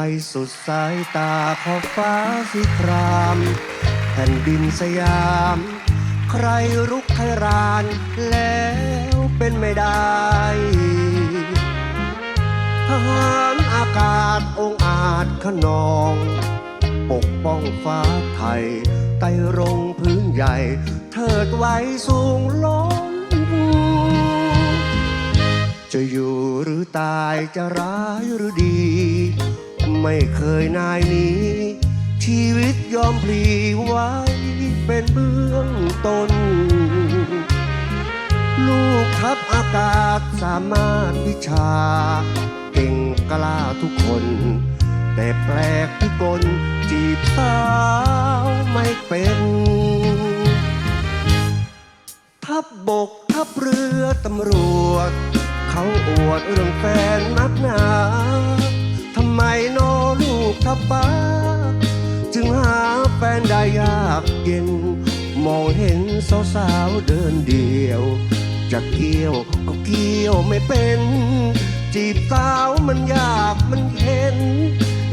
ลสุดสายตาขอบฟ้าสีคราม แผ่นดินสยาม ใครรุกใครราน แล้วเป็นไม่ได้ทหารอากาศองอาจขนอง ปกป้องฟ้าไทยไต่รงพื้นใหญ่ เทิดไว้สูงล้นจะอยู่หรือตายจะร้ายหรือดี ไม่เคยนายหนี้ ชีวิตยอมพลีไว้เป็นเบื้องต้น ลูกทัพอากาศสามารถวิชา เก่งกล้าทุกคน แต่แปลกพิกลจีบสาวไม่เป็น ทับบกทัพเรือตำรวจ เขาอวดเรื่องแฟนนักหนา ทัพฟ้า จึงหาแฟนได้ยากเย็น มองเห็นสาวๆเดินเดียว จะเกี่ยวก็เกี่ยวไม่เป็น จีบสาวมันยากมันเห็น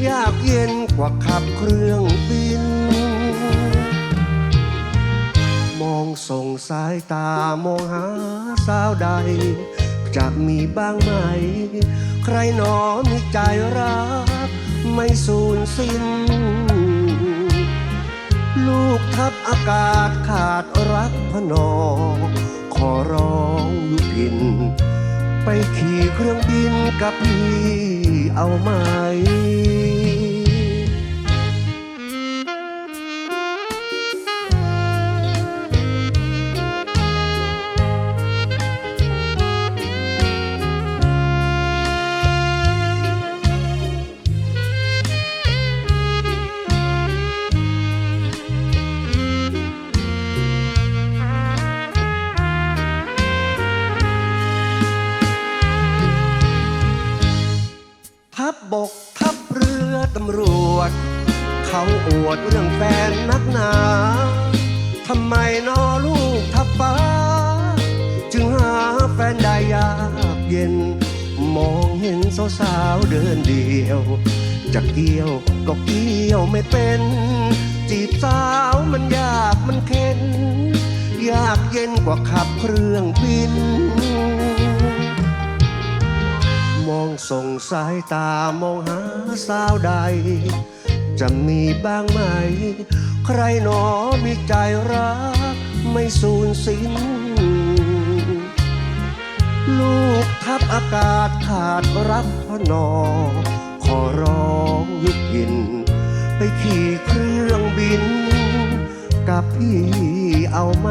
ยากเย็นกว่าขับเครื่องบิน มองส่งสายตามองหาสาวใดจะมีบ้างไหม ใครหนอมีใจรัก ไม่สูญสิ้น ลูกทับอากาศขาดรักพนอ ขอร้องยุพิน ไปขี่เครื่องบินกับพี่เอาไหม ทัพบบกทัพเรือตำรวจ เขาอวดเรื่องแฟนนักหนาทำไมนอลูกทัพฟ้า จึงหาแฟนได้ยากเย็น มองเห็นสาวๆเดินเดียว จะเกี่ยวก็เกี่ยวไม่เป็น จีบสาวมันยากมันเข็น ยากเย็นกว่าขับเครื่องบิน ส่งสายตามองหาสาวใด จะมีบ้างไหม ใครหนอมีใจรักไม่สูญสิ้น ลูกทัพอากาศขาดรักพนอ ขอร้องยุบยิน ไปขี่เครื่องบิน กับพี่เอาไหม